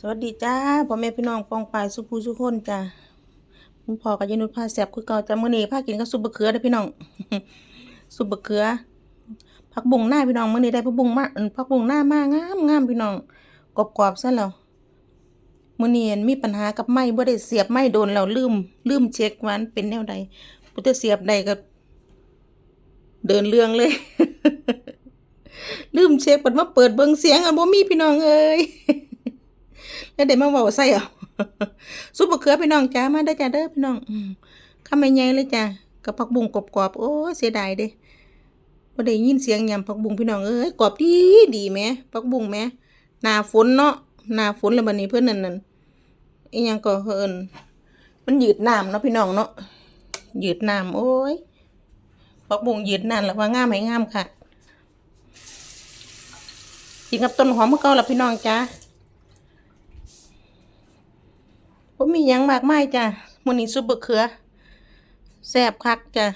สวัสดีจ้าพ่อแม่พี่น้องปองปายสุภูสุคนจ้าคุณพ่อกับยานุชพาแสบคือเก่าจ้ามื้อนี้พากินกับซุปบะเขือเด้อพี่น้องซุปบะเขือผักบุ้งหน้าพี่น้องมื้อนี้ได้ผักบุ้งมาอั่นผักบุ้งหน้ามางามงามพี่น้องกรอบๆซะแล้วมื้อนี้มีปัญหากับไม้บ่ได้เสียบไม้โดนแล้วลืม ลืมเช็ควันเป็นแนวใดบ่ได้เสียบได้ก็เดินเรื่องเลย ลืมเช็คบัดมาเปิดเบิ่งเสียงอะบ่มีพี่น้องเอ้ย แล้วได้มาเว้าใส่เอาซุปมะเขือพี่น้องจ้ามาเด้จ้าเด้อพี่น้องอืมคำใหญ่เลยจ้ากับผักบุ้งกรอบๆโอ้เสียดายเด้บ่ได้ยินเสียงยำผักบุ้งพี่น้องเอ้ยกรอบดีดีแหมผักบุ้งแหมหน้าฝนเนาะหน้าฝนแล้วบัดนี้เพิ่นนั่นนั่นอีหยังก็เอิ้นมันยืดน้ำเนาะพี่น้องเนาะยืดน้ำโอ้ยผักบุ้งยืดน้ำแล้วว่างามให้งามค่ะกินกับต้นหอมคือก่าละพี่น้องจ้า ผมมีหยังมากมายจ้ะมื้อนี้ซุปบะเขือแซ่บคักจ้ะ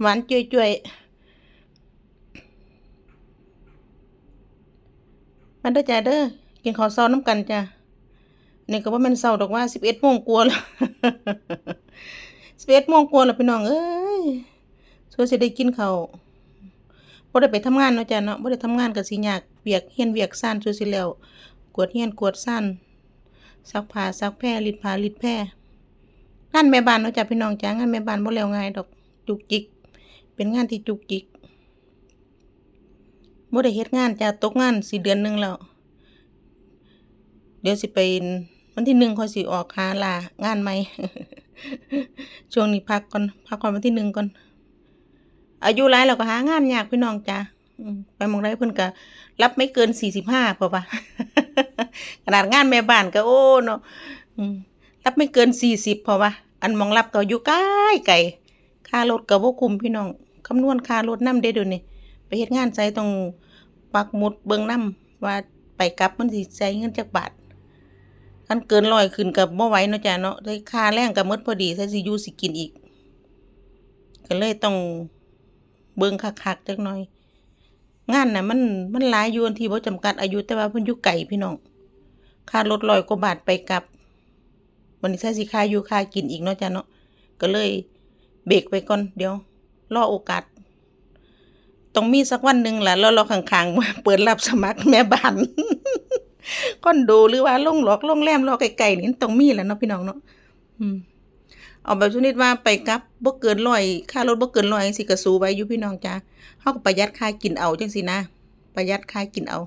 หวานจ่วยๆมาเด้จ้ะเด้อกินข้าวเช้าน้ำกันจ้ะนี่ก็บ่แม่นเช้าดอกว่า11โมงกว่าแล้ว11โมงกว่าแล้วพี่น้องเอ้ยสวยสิได้กินข้าวบ่ได้ไปทำงานเนาะจ้ะเนาะบ่ได้ทำงานก็สิยากเวียกเฮียนเวียกซ่านสวยสิแล้วกวดเฮียนกวดซ่าน ซักผ้าซักแพร่รีดผ้ารีดแพร่งานแม่บ้านเนาะจ้ะพี่น้องจ้างานแม่บ้านบ่แล้วง่ายดอกจุกจิก เป็นงานที่จุกจิกบ่ได้เฮ็ดงานจ้ะตกงานสิเดือนหนึงแล้ว เดี๋ยวสิไปวันที่หนึ่งค่อยสิออกหาลางานใหม่ช่วงนี้พักก่อนพักก่อนวันที่หนึ่งก่อน อายุหลายแล้วก็หางานยากพี่น้องจ้ะไปมองใดเพิ่นก็รับไม่เกินสี่สิบห้าพอปะ ขนาดงานแม่บ้านก็โอ้เนาะรับไม่เกินสี่สิบพอปะอันมองรับก็อยู่ใกล้ไกลค่ารถก็บ่คุมพี่น้องคำนวณค่ารถนำได้เดี๋ยวนี้ไปเฮ็ดงานใจต้องปักหมุดเบิ่งนํว่าไปกลับมันสิใช้เงินจักบาทคันเกินร้อยขึ้นก็บ่ไหวเนาะจ้ะเนาะได้ค่าแรงก็หมดพอดีถ้สิอยู่สิกินอีก ก็เลยต้องเบิ่งคักๆจักหน่อย งานน่ะมันมันหลายอยู่อันที่บ่จำกัดอายุแต่ว่าเพิ่นอยู่ไกลพี่น้อง ค่ารถร้อยกว่าบาทไปกลับวันนี้ใช้สิค่าอยู่ค่ากินอีกเนาะจ้ะเนาะก็เลยเบรกไปก่อนเดี๋ยว รอโอกาสต้องมีสักวันหนึ่งแหละแล้วเราข้างๆมาเปิดรับสมัครแม่บ้านคอนโดหรือว่าโรงหลอกโรงแรมรอไกลๆนี่ต้องมีแหล้วเนาะพี่น้องเนาะอืมเอาแบบชนิดว่าไปกลับบ่เกินร้อยค่ารถบ่เกินร้อยจังซี่ก็สู้ไว้อยู่พี่น้องจ้าเฮาก็ประหยัดค่ากินเอาจังซี่นะ ประหยัดค่ากินเอา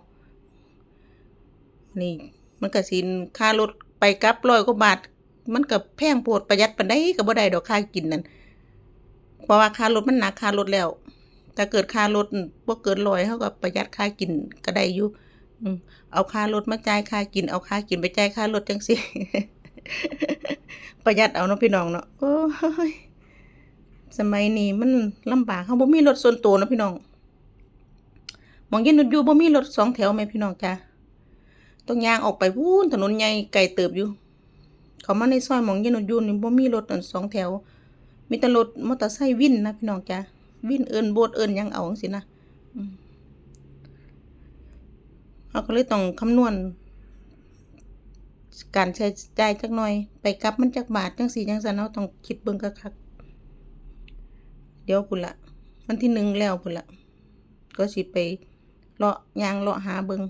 นี่ มันก็สินค่ารถไปกลับร้อยกว่าบาท มันก็แพงโพดประหยัดปานใดก็บ่ได้ดอกค่ากินนั่นเพราะว่าค่ารถมันหนักค่ารถแล้วถ้าเกิดค่ารถบ่เกินร้อยเฮาก็ประหยัดค่ากินก็ได้อยู่เอาค่ารถมาจ่ายค่ากินเอาค่ากินไปจ่ายค่ารถจังซี่ประหยัดเอาเนาะพี่น้องเนาะโอ้ยสมัยนี้มันลำบากเขาบ่มีรถส่วนตัวเนาะพี่น้องมองยินนุดอยู่บ่มีรถสองแถวแม่พี่น้องจ้า ต้องยางออกไปพูนถนนใหญ่ไกลเติบอยู่ เขามาในซอยมองยินนุ่ยนี่บ่มีรถสองแถว มีแต่รถมอเตอร์ไซค์วินนะพี่น้องจ้าวินเอินโบดเอินยังเอาจังซี่นะเขาก็เลยต้องคำนวณ การใช้จ่ายจักหน่อย ไปกลับมันจักบาทจังสี่จังสันเนาต้องคิดเบิ่งกะคักเดี๋ยวพุ่นละวันที่หนึ่งแล้วพุ่นละก็สิไปเลาะยางเลาะหาเบิง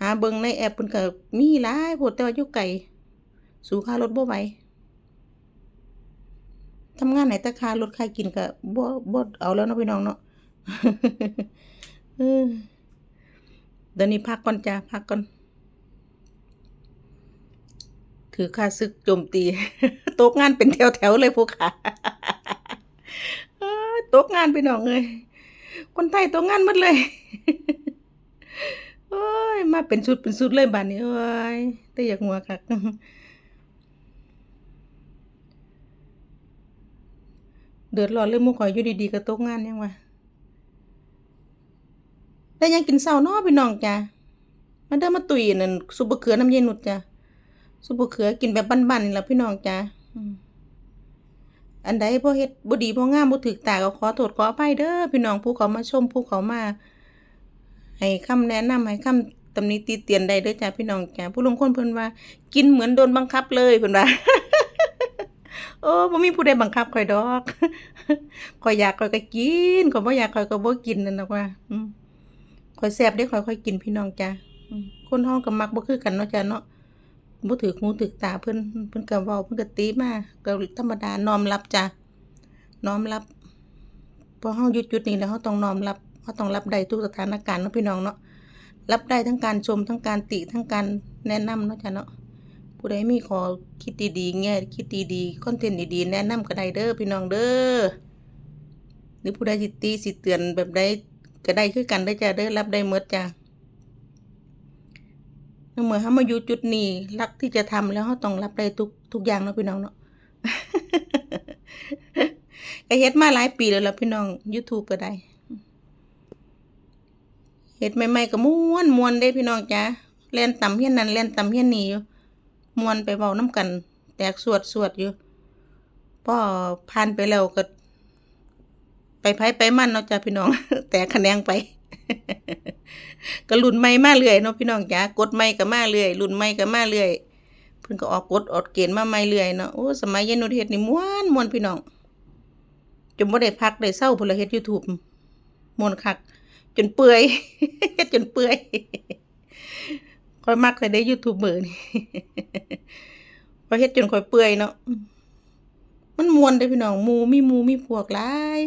หาเบิงในแอปเพิ่นก็มีหลายโพดแต่ว่าอยู่ไกลสู่ค่ารถบ่ไหวทำงานไหนแต่ค่ารถค่ากินก็บ่บ่เอาแล้วเนาะพี่น้องเนาะเดี๋ยวนี้พักก่อนจ้าพักก่อน ถือค่าศึกโจมตีโตกงานเป็นแถวๆเลยพวกค่ะเอ้ยตกงานไปหนองเลยคนไทยโตกงานหมดเลย โอ้ย มาเป็นชุดเป็นชุดเลยบ้านนี้โอ้ยแต่อยากหัวคักเดือดร้อนเลยหมู่ข่อยอยู่ดีๆก็ตกงานยังวะได้ยังกินเช้านาะพี่น้องจ้ะมาเด้อมาตุยนั่นซุปบะเขือน้ำเย็นนุดจ้ะซุปบะเขือกินแบบบ้านๆนี่แหละพี่น้องจ้าอันใดบ่เฮ็ดบ่ดีบ่งามบ่ถูกตาก็ขอโทษขออภัยเด้อพี่น้องผู้เขามาชมผู้เขามา ให้คำแนะนำให้คำตำหนิตีเตียนได้ด้อจ้าพี่น้องจ้าผู้ลงคนเพิ่นว่า กินเหมือนโดนบังคับเลยเพิ่นว่าโอ้บ่มีผู้ใดบังคับข่อยดอกข่อยอยากข่อยก็กินข่อยบ่อยากข่อยก็บ่กินนั่นดอกว่า อืมข่อยแซ่บได้ข่อยค่อยกินพี่น้องจ้าคนเฮาก็มักบ่คือกันเนาะจ้าเนาะบ่ถือหูถือตาเพิ่นเพิ่นก็เว้าเพิ่นก็ตีมาก็ธรรมดาน้อมรับจ้าน้อมรับพอเฮาหยุดจุดนี้แล้วเฮาต้องน้อมรับ เฮาต้องรับได้ทุกสถานการณ์เนาะพี่น้องเนาะรับได้ทั้งการชมทั้งการติทั้งการแนะนำเนาะจ้าเนาะผู้ใดมีขอคิดดีๆแง่คิดดีๆคอนเทนต์ดีๆแนะนำก็ได้เด้อพี่น้องเด้อหรือผู้ใดสิตีสิเตือนแบบใดก็ได้คือกันได้จ้าเด้อรับได้หมดจ้าเมื่อเฮามาอยู่จุดนี้รักที่จะทำแล้วเฮาต้องรับได้ทุกทุกอย่างเนาะพี่น้องเนาะก็เฮ็ดมาหลายปีแล้วล่ะพี่น้อง YouTube ก็ได้ เฮ็ดใหม่ๆก็ม่วนม่วนเด้พี่น้องจ้าเล่นต่ำเฮี้ยนนั้นเล่นต่ำเฮี้ยนนี้อยู่ม้วนไปเบาน้ำกัน แตกสวดสวดอยู่พ่อผ่านไปแล้วก็ ไปไผไปมันเนาะจ้ะพี่น้อง แตกคะแนนไปก็รุ่นใหม่มาเรื่อยเนาะพี่น้องจ้ากดใหม่ก็มาเรื่อยรุ่นใหม่ก็มาเรื่อยเพิ่นก็ออกกฎออกเกณฑ์มาใหม่เรื่อยเนาะโอ้สมัยยายนุชเฮ็ดนี่ม่วนม่วนพี่น้องจนบ่ได้พักได้เศร้าพุ่นละเฮ็ด YouTube ม่วนคัก จนเปื่อยเฮ็ดจนเปื่อยค่อยมักเลยได้ยูทูบเบอร์นี่พอเฮ็ดจนค่อยเปื่อยเนาะมันมวนเด้พี่น้องมูมีมูมีพวกหลาย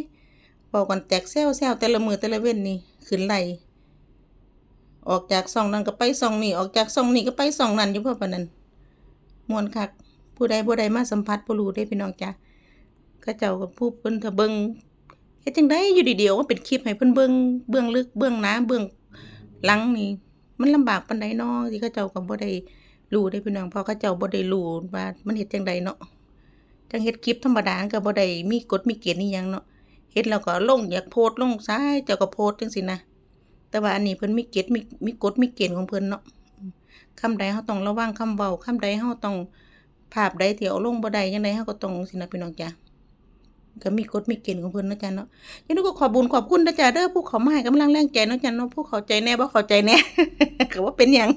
เว้ากันแตกแซวๆแต่ละมือแต่ละเว้นนี่ขึ้นไหลออกจากซองนั้นก็ไปซองนี้ออกจากซองนี้ก็ไปซองนั้นอยู่เพิ่อปนั้นมวนคักผู้ใดบ่ได้มาสัมผัสบ่รู้เด้พี่น้องจ้ะเขาเจ้าก็ผู้เพิ่นถ้าเบิง เฮ็ดจังไดอยู่ดีๆเอามาเป็นคลิปให้เพิ่นเบิ่งเบื้องลึกเบื้องหน้าเบื้องหลังนี่ มันลำบากปานใดเนาะที่เขาเจ้าก็บ่ได้รู้ได้พี่น้องพราะเขาเจ้าบ่ได้รู้ว่ามันเฮ็ดจังไดเนาะจังเฮ็ดคลิปธรรมดาก็บ่ได้มีกฎมีเกณฑ์อีหยังเนาะเฮ็ดแล้วก็ลงอยากโพสต์ลงซ้ายเจ้าก็โพสต์จังซี่นะแต่ว่าอันนี้เพิ่นมีเกณฑ์มีมีกฎมีเกณฑ์ของเพิ่นเนาะอืมคำใดเฮาต้องระวังคำเว้าคำใดเฮาต้องภาพใดที่เอาลงบ่ได้จังไดเฮาก็ต้องสินะพี่น้องจ้ะ ก็มีกฎมีเกณฑ์ของเพิ่นนะจ้ะเนาะยังก็ขอบุญขอบคุณนะจ๊ะเด้อผู้เขามาให้กำลังแรงใจนะจ๊ะเนาะผู้เขาใจแน่บ่เขาใจแน่ก็ว่าเป็นหยัง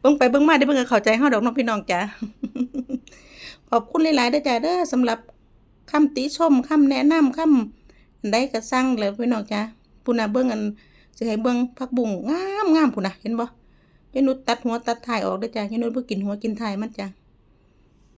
เบิ่งไปเบิ่งมาได้เบิ่งก็เข้าใจเฮาดอกน้องพี่น้องจ้ะขอบคุณหลายๆเด้อจ้ะเด้อสำหรับคำติชมคำแนะนำคำอันใดก็สั่งเลยพี่น้องจ้ะผู้น่ะเบิ่งอันสิให้เบิ่งผักบุ้งงามๆพุ่นน่ะเห็นบ่ยายนุชตัดหัวตัดท้ายออกเด้จ้ะยายนุชบ่อกินหัวกินท้ายมันจ้ะ